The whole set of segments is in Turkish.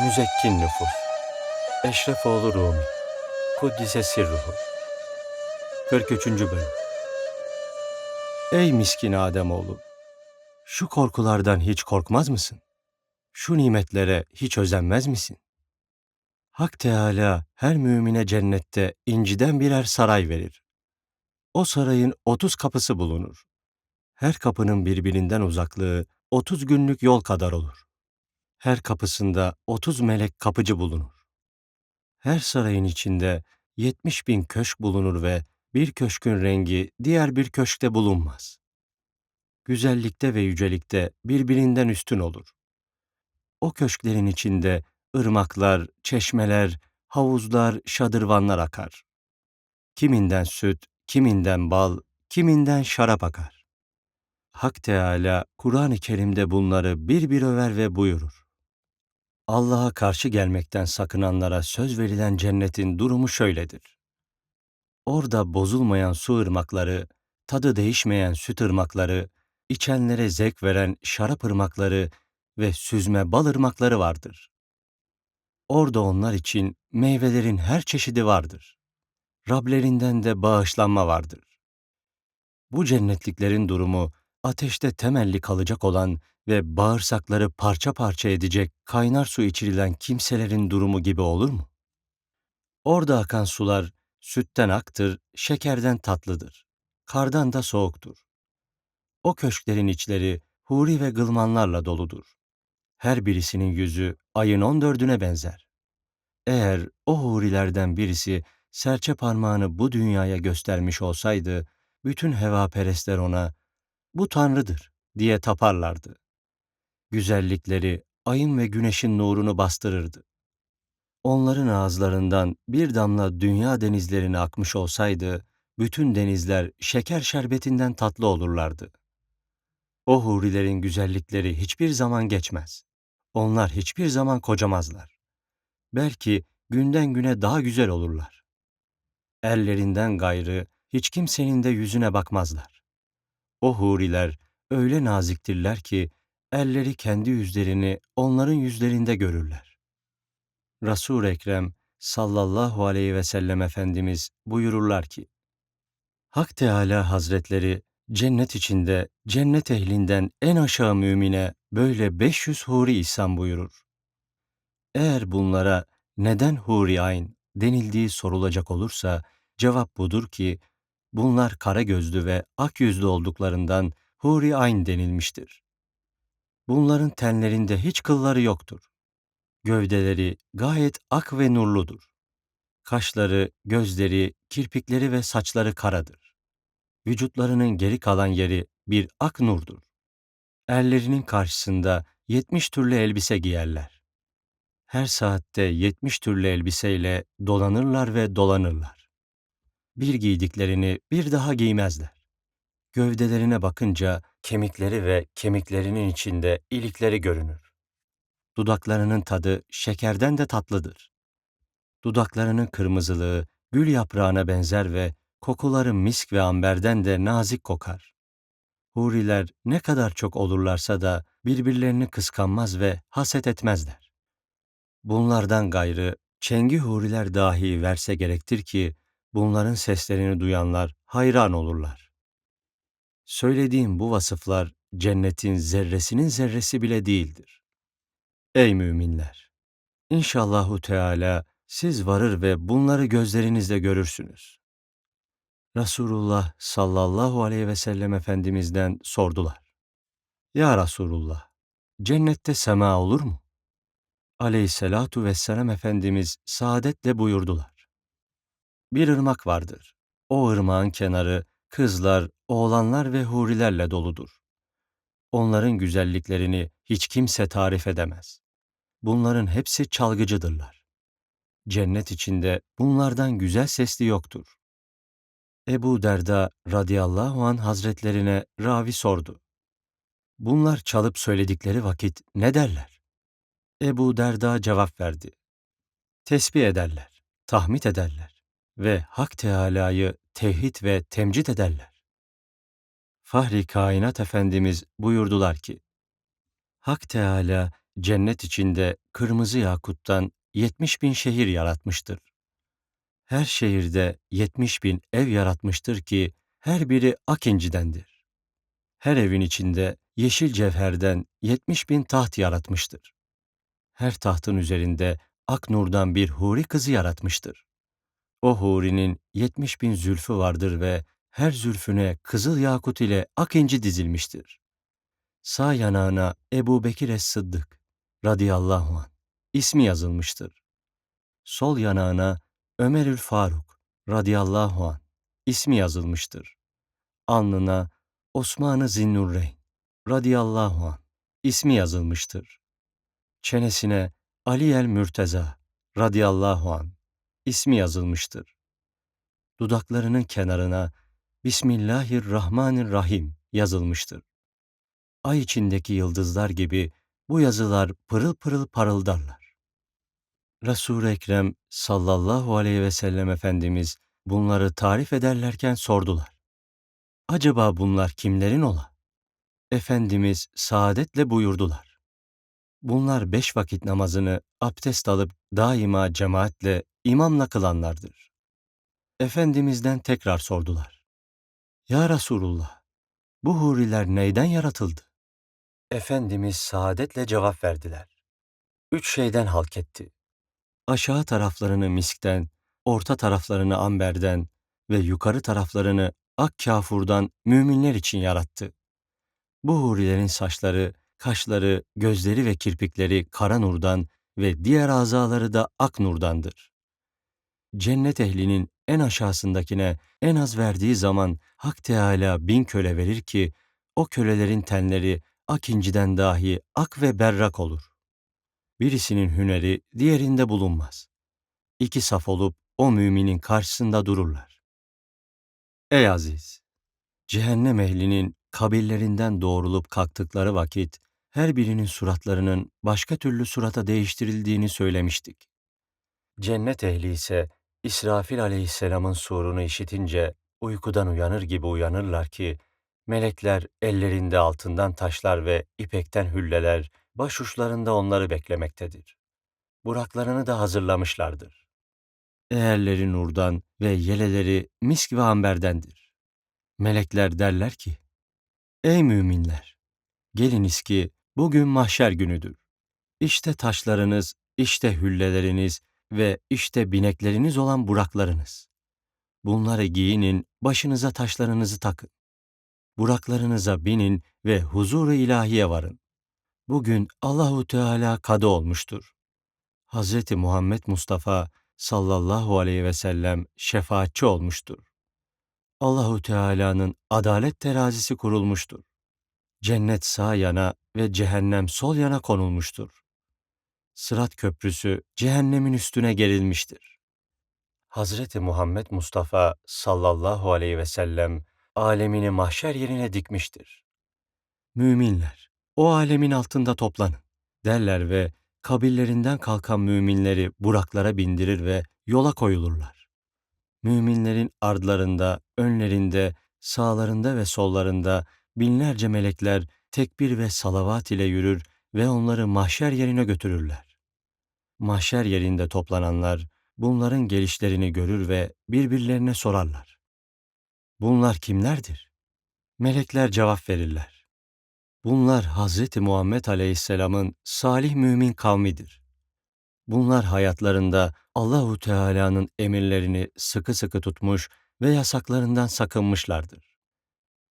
Müzekkin nüfus. Eşrefoğlu Rumi. Kuddise sirruhu. 43. Bölüm Ey miskin Ademoğlu! Şu korkulardan hiç korkmaz mısın? Şu nimetlere hiç özenmez misin? Hak Teâlâ her mümine cennette inciden birer saray verir. O sarayın otuz kapısı bulunur. Her kapının birbirinden uzaklığı otuz günlük yol kadar olur. Her kapısında otuz melek kapıcı bulunur. Her sarayın içinde yetmiş bin köşk bulunur ve bir köşkün rengi diğer bir köşkte bulunmaz. Güzellikte ve yücelikte birbirinden üstün olur. O köşklerin içinde ırmaklar, çeşmeler, havuzlar, şadırvanlar akar. Kiminden süt, kiminden bal, kiminden şarap akar. Hak Teâlâ Kur'an-ı Kerim'de bunları bir bir över ve buyurur. Allah'a karşı gelmekten sakınanlara söz verilen cennetin durumu şöyledir. Orada bozulmayan su ırmakları, tadı değişmeyen süt ırmakları, içenlere zevk veren şarap ırmakları ve süzme bal ırmakları vardır. Orada onlar için meyvelerin her çeşidi vardır. Rablerinden de bağışlanma vardır. Bu cennetliklerin durumu ateşte temelli kalacak olan ve bağırsakları parça parça edecek kaynar su içirilen kimselerin durumu gibi olur mu? Orada akan sular sütten aktır, şekerden tatlıdır. Kardan da soğuktur. O köşklerin içleri huri ve gılmanlarla doludur. Her birisinin yüzü ayın on dördüne benzer. Eğer o hurilerden birisi serçe parmağını bu dünyaya göstermiş olsaydı, bütün hevaperestler ona, bu Tanrı'dır diye taparlardı. Güzellikleri ayın ve güneşin nurunu bastırırdı. Onların ağızlarından bir damla dünya denizlerine akmış olsaydı, bütün denizler şeker şerbetinden tatlı olurlardı. O hurilerin güzellikleri hiçbir zaman geçmez. Onlar hiçbir zaman kocamazlar. Belki günden güne daha güzel olurlar. Ellerinden gayrı hiç kimsenin de yüzüne bakmazlar. O huriler öyle naziktirler ki elleri kendi yüzlerini onların yüzlerinde görürler. Resul-i Ekrem sallallahu aleyhi ve sellem Efendimiz buyururlar ki, Hak Teâlâ Hazretleri cennet içinde cennet ehlinden en aşağı mümine böyle 500 huri ihsan buyurur. Eğer bunlara neden huri ayn denildiği sorulacak olursa cevap budur ki bunlar kara gözlü ve ak yüzlü olduklarından huri ayn denilmiştir. Bunların tenlerinde hiç kılları yoktur. Gövdeleri gayet ak ve nurludur. Kaşları, gözleri, kirpikleri ve saçları karadır. Vücutlarının geri kalan yeri bir ak nurdur. Ellerinin karşısında yetmiş türlü elbise giyerler. Her saatte yetmiş türlü elbiseyle dolanırlar ve dolanırlar. Bir giydiklerini bir daha giymezler. Gövdelerine bakınca kemikleri ve kemiklerinin içinde ilikleri görünür. Dudaklarının tadı şekerden de tatlıdır. Dudaklarının kırmızılığı gül yaprağına benzer ve kokuları misk ve amberden de nazik kokar. Huriler ne kadar çok olurlarsa da birbirlerini kıskanmaz ve haset etmezler. Bunlardan gayrı çengi huriler dahi verse gerektir ki bunların seslerini duyanlar hayran olurlar. Söylediğim bu vasıflar cennetin zerresinin zerresi bile değildir. Ey müminler! İnşallahu Teala siz varır ve bunları gözlerinizle görürsünüz. Resulullah sallallahu aleyhi ve sellem Efendimiz'den sordular. Ya Resulullah, cennette sema olur mu? Aleyhisselatu vesselam Efendimiz saadetle buyurdular. Bir ırmak vardır. O ırmağın kenarı kızlar, oğlanlar ve hurilerle doludur. Onların güzelliklerini hiç kimse tarif edemez. Bunların hepsi çalgıcıdırlar. Cennet içinde bunlardan güzel sesli yoktur. Ebu Derda radıyallahu an hazretlerine ravi sordu. Bunlar çalıp söyledikleri vakit ne derler? Ebu Derda cevap verdi. Tesbih ederler, tahmid ederler ve Hak Teâlâ'yı tevhid ve temcid ederler. Fahri Kainat Efendimiz buyurdular ki, Hak Teâlâ cennet içinde kırmızı yakuttan 70 bin şehir yaratmıştır. Her şehirde 70 bin ev yaratmıştır ki her biri ak incidendir. Her evin içinde yeşil cevherden 70 bin taht yaratmıştır. Her tahtın üzerinde ak nurdan bir huri kızı yaratmıştır. O hurinin 70 bin zülfü vardır ve her zülfüne kızıl yakut ile ak inci dizilmiştir. Sağ yanağına Ebu Bekir Es-Sıddık radıyallahu anh ismi yazılmıştır. Sol yanağına Ömerül Faruk radıyallahu anh ismi yazılmıştır. Alnına Osman-ı Zinnurreyn radıyallahu anh ismi yazılmıştır. Çenesine Ali el Mürteza radıyallahu anh ismi yazılmıştır. Dudaklarının kenarına Bismillahirrahmanirrahim yazılmıştır. Ay içindeki yıldızlar gibi bu yazılar pırıl pırıl parıldarlar. Resul-i Ekrem sallallahu aleyhi ve sellem Efendimiz bunları tarif ederlerken sordular. Acaba bunlar kimlerin ola? Efendimiz saadetle buyurdular. Bunlar beş vakit namazını abdest alıp daima cemaatle imamla kılanlardır. Efendimizden tekrar sordular. Ya Resulullah, bu huriler neyden yaratıldı? Efendimiz saadetle cevap verdiler. Üç şeyden halk etti. Aşağı taraflarını miskten, orta taraflarını amberden ve yukarı taraflarını ak kafurdan müminler için yarattı. Bu hurilerin saçları, kaşları, gözleri ve kirpikleri kara nurdan ve diğer azaları da ak nurdandır. Cennet ehlinin en aşağısındakine en az verdiği zaman Hak Teâlâ bin köle verir ki, o kölelerin tenleri ak inciden dahi ak ve berrak olur. Birisinin hüneri diğerinde bulunmaz. İki saf olup o müminin karşısında dururlar. Ey aziz! Cehennem ehlinin kabirlerinden doğrulup kalktıkları vakit, her birinin suratlarının başka türlü surata değiştirildiğini söylemiştik. Cennet ehli ise İsrafil aleyhisselamın surunu işitince uykudan uyanır gibi uyanırlar ki, melekler ellerinde altından taşlar ve ipekten hülleler, başuçlarında onları beklemektedir. Buraklarını da hazırlamışlardır. Eğerleri nurdan ve yeleleri misk ve amberdendir. Melekler derler ki, Ey müminler! Geliniz ki bugün mahşer günüdür. İşte taşlarınız, işte hülleleriniz ve işte binekleriniz olan buraklarınız. Bunları giyinin, başınıza taşlarınızı takın. Buraklarınıza binin ve huzuru ilahiye varın. Bugün Allahu Teala kadı olmuştur. Hazreti Muhammed Mustafa sallallahu aleyhi ve sellem şefaatçi olmuştur. Allahu Teala'nın adalet terazisi kurulmuştur. Cennet sağ yana ve cehennem sol yana konulmuştur. Sırat köprüsü cehennemin üstüne gerilmiştir. Hazreti Muhammed Mustafa sallallahu aleyhi ve sellem alemini mahşer yerine dikmiştir. Müminler, o alemin altında toplanın derler ve kabirlerinden kalkan müminleri buraklara bindirir ve yola koyulurlar. Müminlerin ardlarında, önlerinde, sağlarında ve sollarında binlerce melekler tekbir ve salavat ile yürür ve onları mahşer yerine götürürler. Mahşer yerinde toplananlar bunların gelişlerini görür ve birbirlerine sorarlar. Bunlar kimlerdir? Melekler cevap verirler. Bunlar Hazreti Muhammed Aleyhisselam'ın salih mümin kavmidir. Bunlar hayatlarında Allahu Teala'nın emirlerini sıkı sıkı tutmuş ve yasaklarından sakınmışlardır.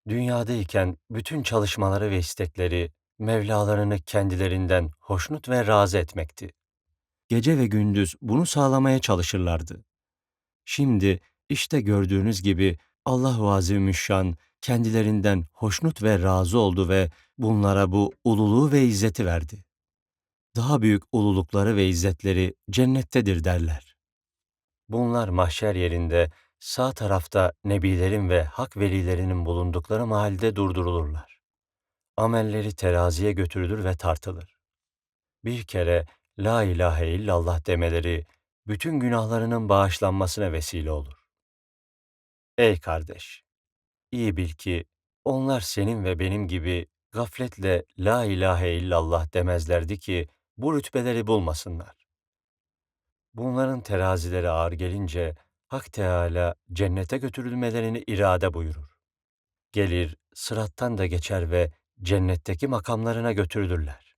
Dünyadayken bütün çalışmaları ve istekleri Mevlalarını kendilerinden hoşnut ve razı etmekti. Gece ve gündüz bunu sağlamaya çalışırlardı. Şimdi işte gördüğünüz gibi Allahu Azimüşşan kendilerinden hoşnut ve razı oldu ve bunlara bu ululuğu ve izzeti verdi. Daha büyük ululukları ve izzetleri cennettedir derler. Bunlar mahşer yerinde sağ tarafta nebilerin ve hak velilerinin bulundukları mahallede durdurulurlar. Amelleri teraziye götürülür ve tartılır. Bir kere La ilahe illallah demeleri bütün günahlarının bağışlanmasına vesile olur. Ey kardeş! iyi bil ki onlar senin ve benim gibi gafletle la ilahe illallah demezlerdi ki bu rütbeleri bulmasınlar. Bunların terazileri ağır gelince Hak Teâlâ cennete götürülmelerini irade buyurur. Gelir, sırattan da geçer ve cennetteki makamlarına götürülürler.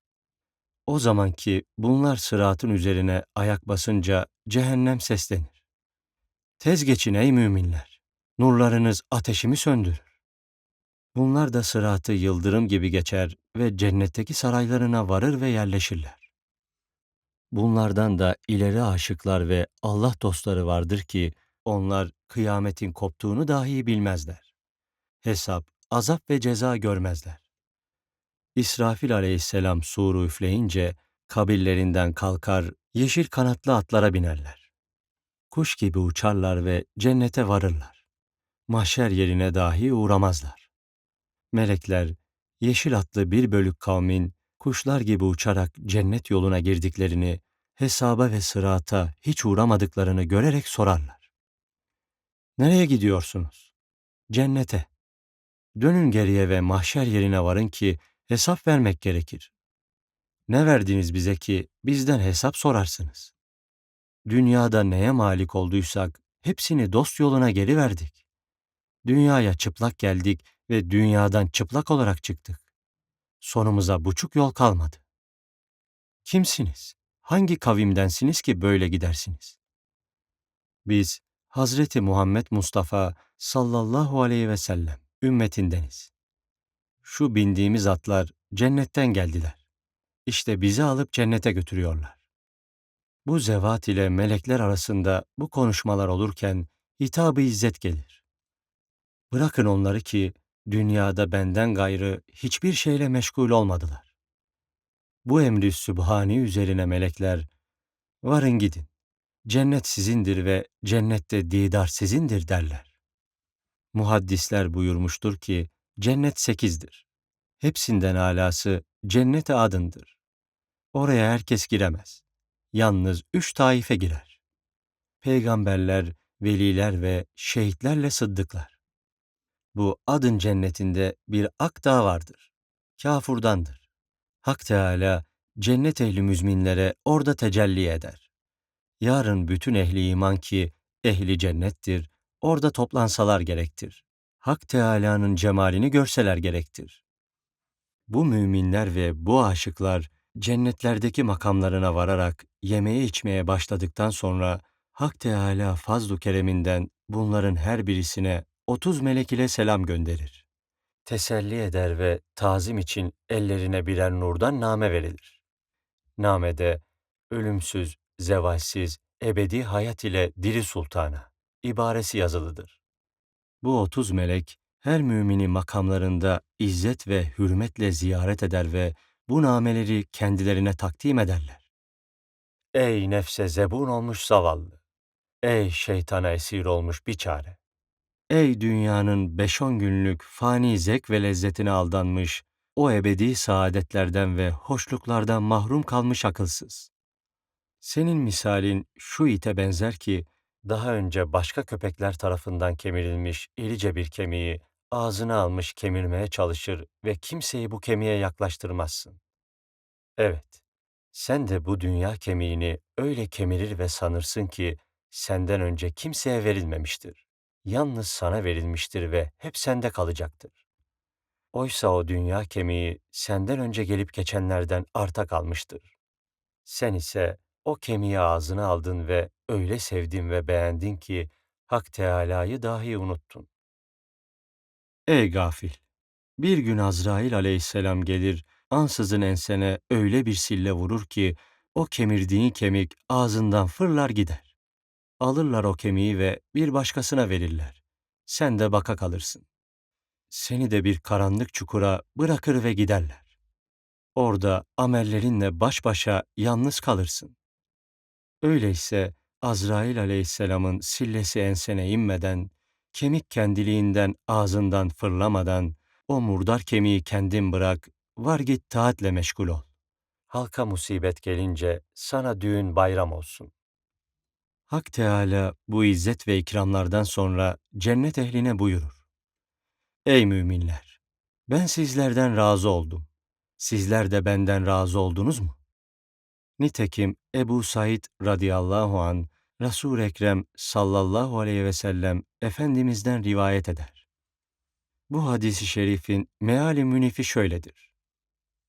O zamanki bunlar sıratın üzerine ayak basınca cehennem seslenir. Tez geçin ey müminler! Nurlarınız ateşimi söndürür. Bunlar da sıratı yıldırım gibi geçer ve cennetteki saraylarına varır ve yerleşirler. Bunlardan da ileri aşıklar ve Allah dostları vardır ki onlar kıyametin koptuğunu dahi bilmezler. Hesap, azap ve ceza görmezler. İsrafil aleyhisselam suru üfleyince kabirlerinden kalkar, yeşil kanatlı atlara binerler. Kuş gibi uçarlar ve cennete varırlar. Mahşer yerine dahi uğramazlar. Melekler, yeşil atlı bir bölük kavmin kuşlar gibi uçarak cennet yoluna girdiklerini, hesaba ve sırata hiç uğramadıklarını görerek sorarlar. Nereye gidiyorsunuz? Cennete. Dönün geriye ve mahşer yerine varın ki hesap vermek gerekir. Ne verdiniz bize ki bizden hesap sorarsınız? Dünyada neye malik olduysak hepsini dost yoluna geri verdik. Dünyaya çıplak geldik ve dünyadan çıplak olarak çıktık. Sonumuza buçuk yol kalmadı. Kimsiniz? Hangi kavimdensiniz ki böyle gidersiniz? Biz Hazreti Muhammed Mustafa sallallahu aleyhi ve sellem ümmetindeniz. Şu bindiğimiz atlar cennetten geldiler. İşte bizi alıp cennete götürüyorlar. Bu zevat ile melekler arasında bu konuşmalar olurken hitabı izzet gelir. Bırakın onları ki dünyada benden gayrı hiçbir şeyle meşgul olmadılar. Bu emri sübhani üzerine melekler, varın gidin, cennet sizindir ve cennette didar sizindir derler. Muhaddisler buyurmuştur ki, cennet sekizdir. Hepsinden alası cennet-i adındır. Oraya herkes giremez. Yalnız üç taife girer. Peygamberler, veliler ve şehitlerle sıddıklar. Bu adın cennetinde bir ak dağ vardır. Kafurdandır. Hak Teâlâ cennet ehli müzminlere orada tecelli eder. Yarın bütün ehli iman ki ehli cennettir, orada toplansalar gerektir. Hak Teâlâ'nın cemalini görseler gerektir. Bu müminler ve bu aşıklar cennetlerdeki makamlarına vararak yemeye içmeye başladıktan sonra Hak Teâlâ fazlu kereminden bunların her birisine 30 melek ile selam gönderir. Teselli eder ve tazim için ellerine birer nurdan name verilir. Namede ölümsüz, zevalsiz, ebedi hayat ile diri sultana ibaresi yazılıdır. Bu 30 melek her mümini makamlarında izzet ve hürmetle ziyaret eder ve bu nameleri kendilerine takdim ederler. Ey nefse zebun olmuş zavallı! Ey şeytana esir olmuş biçare! Ey dünyanın beş on günlük fani zevk ve lezzetine aldanmış, o ebedi saadetlerden ve hoşluklardan mahrum kalmış akılsız. Senin misalin şu ite benzer ki, daha önce başka köpekler tarafından kemirilmiş irice bir kemiği ağzına almış kemirmeye çalışır ve kimseyi bu kemiğe yaklaştırmazsın. Evet, sen de bu dünya kemiğini öyle kemirir ve sanırsın ki senden önce kimseye verilmemiştir. Yalnız sana verilmiştir ve hep sende kalacaktır. Oysa o dünya kemiği senden önce gelip geçenlerden arta kalmıştır. Sen ise o kemiği ağzına aldın ve öyle sevdin ve beğendin ki Hak Teâlâ'yı dahi unuttun. Ey gafil! Bir gün Azrail aleyhisselam gelir, ansızın ensene öyle bir sille vurur ki, o kemirdiğin kemik ağzından fırlar gider. Alırlar o kemiği ve bir başkasına verirler. Sen de baka kalırsın. Seni de bir karanlık çukura bırakır ve giderler. Orada amellerinle baş başa yalnız kalırsın. Öyleyse Azrail aleyhisselamın sillesi ensene inmeden, kemik kendiliğinden ağzından fırlamadan, o murdar kemiği kendin bırak, var git taatle meşgul ol. Halka musibet gelince sana düğün bayram olsun. Hak Teâlâ bu izzet ve ikramlardan sonra cennet ehline buyurur. Ey müminler! Ben sizlerden razı oldum. Sizler de benden razı oldunuz mu? Nitekim Ebu Said radıyallahu an resul Ekrem sallallahu aleyhi ve sellem Efendimiz'den rivayet eder. Bu hadisi şerifin meali münifi şöyledir.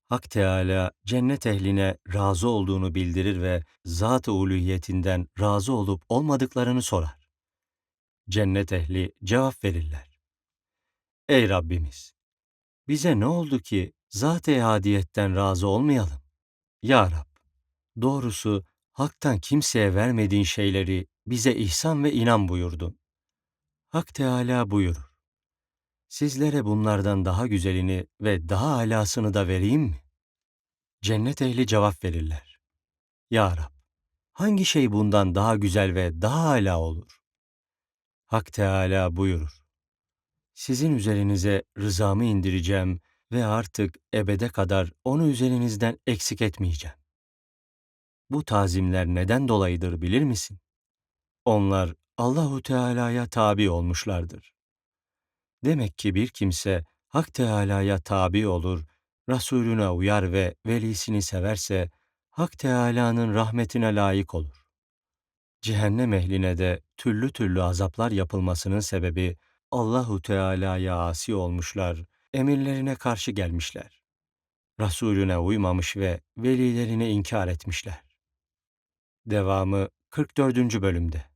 Hak Teâlâ cennet ehline razı olduğunu bildirir ve zat-ı uluhiyetinden razı olup olmadıklarını sorar. Cennet ehli cevap verirler. Ey Rabbimiz! Bize ne oldu ki zat-ı razı olmayalım? Ya Rab! Doğrusu haktan kimseye vermediğin şeyleri bize ihsan ve inan buyurdun. Hak Teâlâ buyurur. Sizlere bunlardan daha güzelini ve daha alasını da vereyim mi? Cennet ehli cevap verirler. Ya Rab, hangi şey bundan daha güzel ve daha âlâ olur? Hak Teâlâ buyurur. Sizin üzerinize rızamı indireceğim ve artık ebede kadar onu üzerinizden eksik etmeyeceğim. Bu tazimler neden dolayıdır bilir misin? Onlar Allahu Teala'ya tabi olmuşlardır. Demek ki bir kimse Hak Teala'ya tabi olur, Resulüne uyar ve velisini severse Hak Teala'nın rahmetine layık olur. Cehennem ehline de türlü türlü azaplar yapılmasının sebebi Allahu Teala'ya asi olmuşlar, emirlerine karşı gelmişler. Resulüne uymamış ve velilerini inkar etmişler. Devamı 44. bölümde.